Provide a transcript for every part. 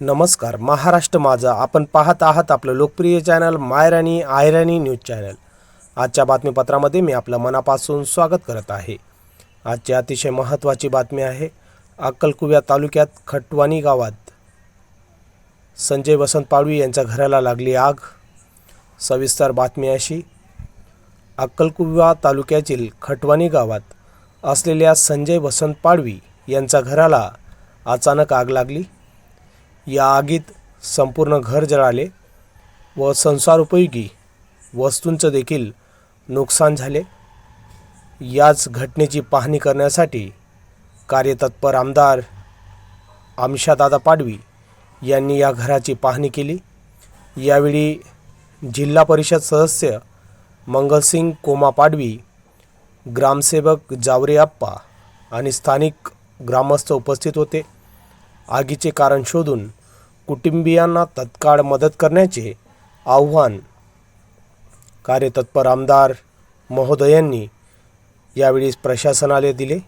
नमस्कार महाराष्ट्र माझा. आपण पाहत आहात आपलं लोकप्रिय चॅनल मायराणी आयराणी न्यूज चॅनल. आजच्या बातमीपत्रामध्ये मी आपलं मनापासून स्वागत करत आहे. आजची अतिशय महत्त्वाची बातमी आहे अक्कलकुव्या तालुक्यात खटवानी गावात. संजय वसंत पाडवी यांच्या घराला लागली आग. सविस्तर बातमी अशी. अक्कलकुव्या तालुक्यातील खटवानी गावात असलेल्या संजय वसंत पाडवी यांच्या घराला अचानक आग लागली. या आगीत संपूर्ण घर जळाले व संसारोपयोगी वस्तूंचं देखील नुकसान झाले. याच घटनेची पाहणी करण्यासाठी कार्यतत्पर आमदार आमशादादा पाडवी यांनी या घराची पाहणी केली. यावेळी जिल्हा परिषद सदस्य मंगलसिंग कोमा पाडवी ग्रामसेवक जावरे आप्पा आणि स्थानिक ग्रामस्थ उपस्थित होते. आगीचे कारण शोधून कुटुंबियांना तत्काळ मदत करण्याचे आव्हान. कार्यतत्पर आमदार महोदयांनी यावेळी प्रशासनाला दिले.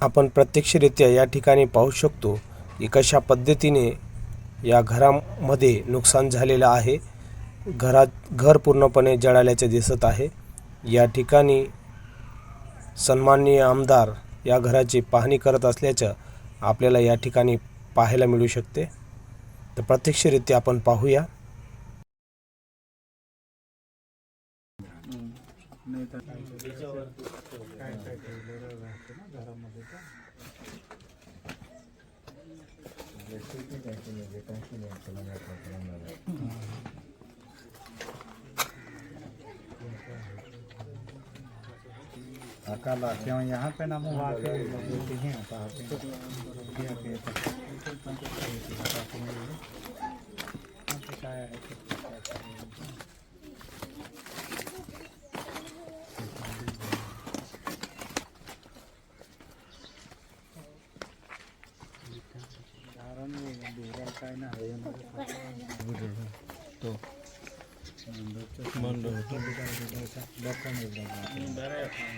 आपण प्रत्यक्षरित्या या ठिकाणी पाहू शकतो की कशा पद्धतीने या घरामध्ये नुकसान झालेलं आहे. घरात घर पूर्णपणे जळाल्याचे दिसत आहे. या ठिकाणी सन्माननीय आमदार या घराची पाहणी करत असल्याचं आपल्याला या ठिकाणी पाहायला मिळू शकते. तर प्रत्यक्षरित्या आपण पाहूया. अकाला क्यों यहाँ पे ना मुँह आके बोलते हैं তো মন্ডল